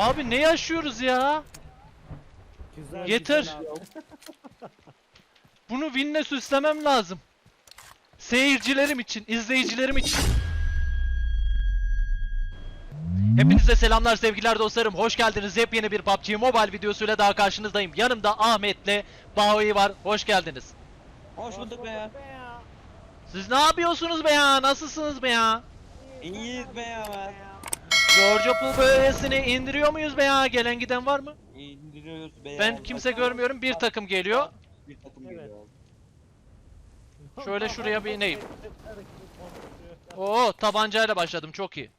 Abi ne yaşıyoruz ya? Güzel Yeter. Bunu winle süslemem lazım. Seyircilerim için, izleyicilerim için. Hepinize selamlar sevgiler dostlarım. Hoş geldiniz. Yepyeni bir PUBG Mobile videosuyla daha karşınızdayım. Yanımda Ahmet'le Bahoy var. Hoş geldiniz. Hoş bulduk be ya. Siz ne yapıyorsunuz be ya? Nasılsınız be ya? İyiyiz be ya. Georgia Pool bölgesini indiriyor muyuz be ya? Gelen giden var mı? İndiriyoruz be ya. Ben kimse görmüyorum. Bir takım geliyor. Bir takım Evet. geliyor. Şöyle şuraya bir ineyim. Oo tabancayla başladım. Çok iyi.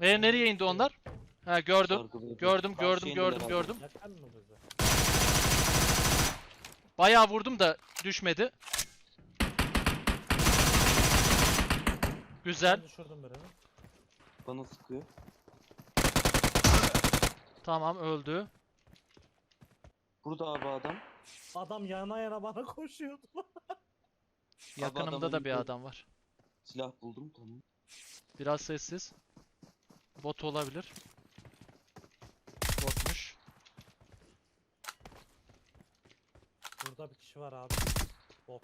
E nereye indi onlar? Ha gördüm. Gördüm, Karşıya gördüm, indiler gördüm, abi. gördüm. Yakan mı bizi? Bayağı vurdum da düşmedi. Güzel. Ben düşürdüm birini. Bana sıkıyor. Tamam öldü. Burada abi adam. Adam yana yana bana koşuyordu. Yakınımda da bir adam var. Silah buldum tamam. Biraz sessiz. Bot olabilir. Botmuş. Burada bir kişi var abi. Bot.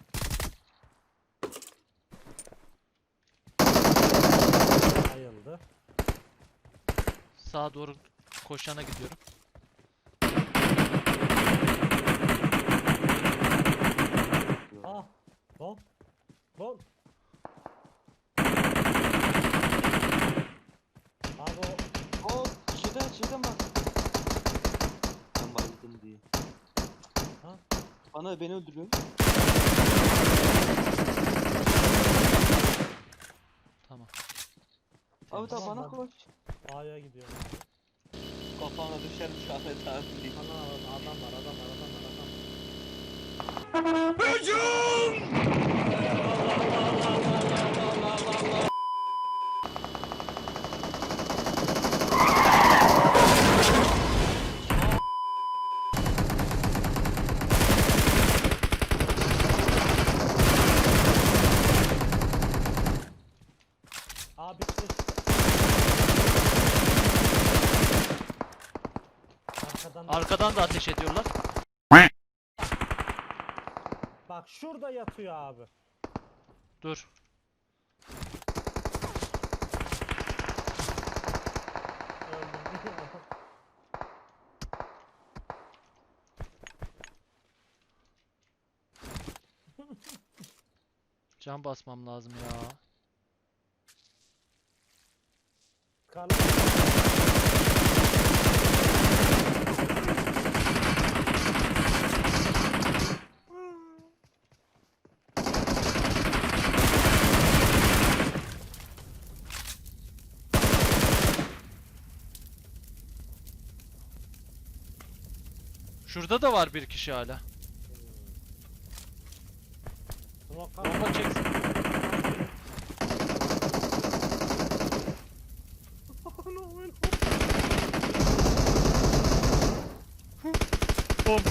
Ayıldı. Sağa doğru koşana gidiyorum. Ah! Lan! Lan! Abi o Oo şeyden şeyden bak. Ben bayıldım diye. Ha? Bana beni öldürüyor. Tamam. Abi Tamam, bana koş. A'ya gidiyorum. Kafana düşermiş Ahmet abi. Ana adam var adam var adam var adam var. Abi işte. Arkadan Arkadan da ateş ediyorlar. Bak şurada yatıyor abi. Dur. Can basmam lazım ya. Kal- Şurada da var bir kişi hala. Bomba çeksin. Bom.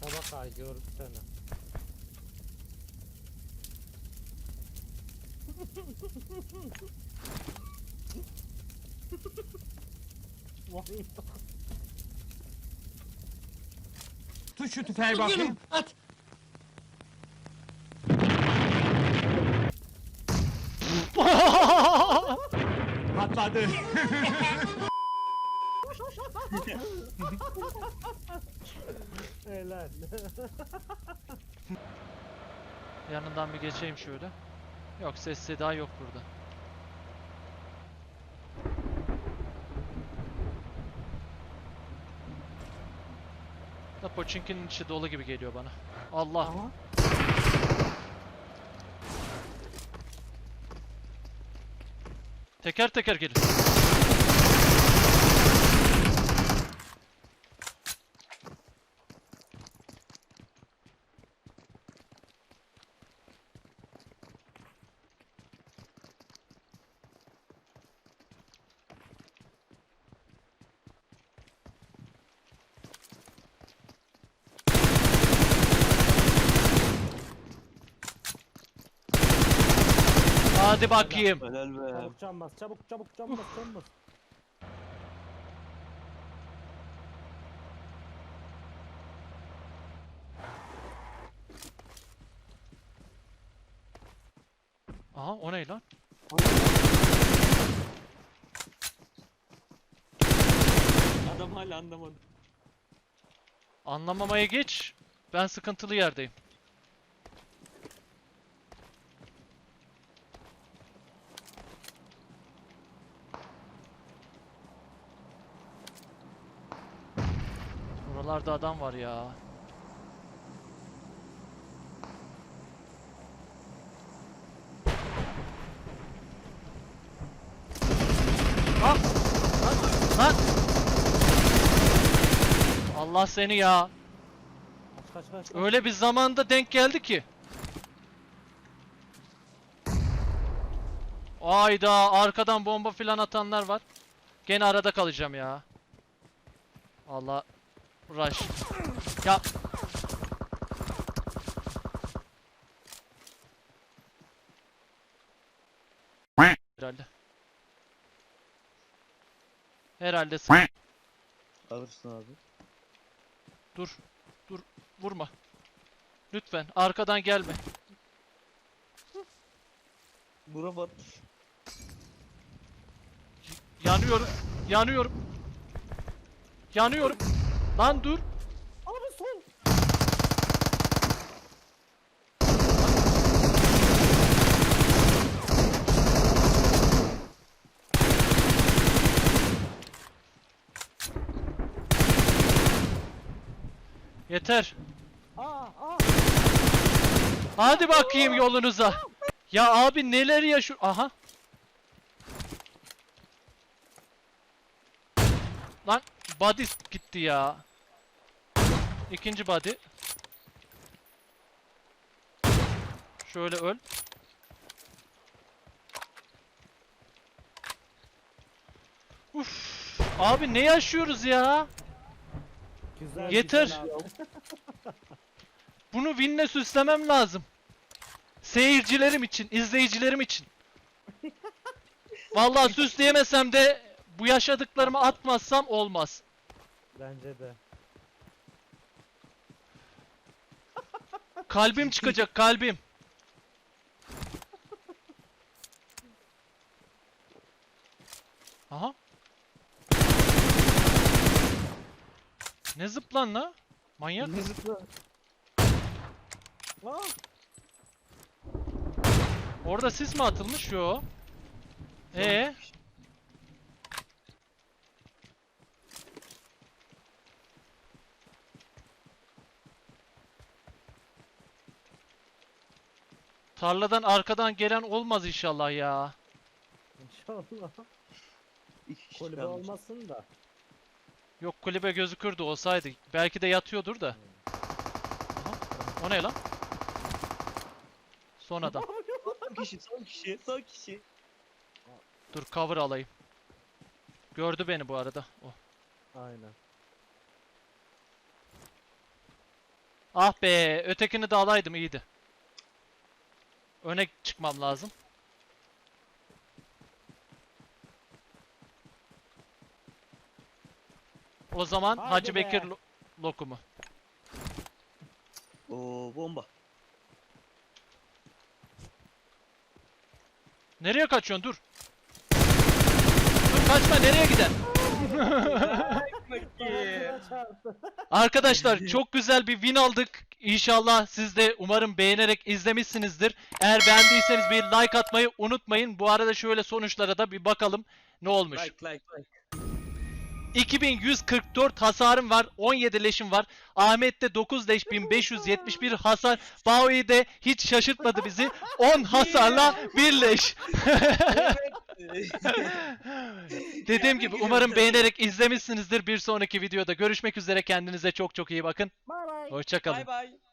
Tabak ay gördü Vay. Tut şu tüfeği bakayım. At. Patladı. Helal. Yanından bir geçeyim şöyle. Yok ses seda yok burada. Da Pochinki'nin içi dolu gibi geliyor bana. Allah. Teker teker gelin. Hadi bakayım. Helal be. Çabuk can bas. Çabuk çabuk can bas. Can bas. Aha o ne lan? Adam hala anlamadı. Anlamamaya geç. Ben sıkıntılı yerdeyim. Buralarda adam var ya. Lan! Lan! Lan! Allah seni ya. Kaç kaç kaç. kaç. Öyle bir zamanda denk geldi ki. Ayda arkadan bomba filan atanlar var. Gene arada kalacağım ya. Allah rush. Ya herhalde. Herhalde sık- Alırsın abi. dur. Dur vurma. Lütfen arkadan gelme. Bura bat. Yanıyorum. Yanıyorum. Yanıyorum. Lan dur. Abi sol. Yeter. Aa aa. Hadi bakayım yolunuza. Ya abi neler yaşıyor? Aha. Lan body gitti ya. İkinci body. Şöyle öl. Uf. Abi ne yaşıyoruz ya? Güzel. Yeter. Bunu winle süslemem lazım. Seyircilerim için, izleyicilerim için. Vallahi süsleyemesem de bu yaşadıklarımı atmazsam olmaz. Bence de. Kalbim çıkacak, kalbim. Aha. Ne zıplan la? Manyak. Ne zıpla. Aa. Orada sis mi atılmış? Yo. Ee? Tarladan arkadan gelen olmaz inşallah ya. İnşallah. İki kişi Kulübe kalmış. olmasın da. Yok kulübe gözükürdü olsaydı. Belki de yatıyordur da. Aha, o ne lan? Son adam. Son kişi, son kişi, son kişi. Dur cover alayım. Gördü beni bu arada. Oh. Aynen. Ah be, ötekini de alaydım iyiydi. Öne çıkmam lazım. O zaman Haydi Hacı be. Bekir lo- lokumu. Oo bomba. Nereye kaçıyorsun? Dur. Dur kaçma nereye çarptı. Arkadaşlar çok güzel bir win aldık. İnşallah siz de umarım beğenerek izlemişsinizdir. Eğer beğendiyseniz bir like atmayı unutmayın. Bu arada şöyle sonuçlara da bir bakalım ne olmuş. Like like like. 2144 hasarım var. 17 leşim var. Ahmet'te 9 leş 1571 hasar. Baui'de hiç şaşırtmadı bizi. 10 hasarla 1 leş. Dediğim gibi umarım beğenerek izlemişsinizdir. Bir sonraki videoda görüşmek üzere. Kendinize çok çok iyi bakın. Bye bye. Hoşçakalın. Bye bye.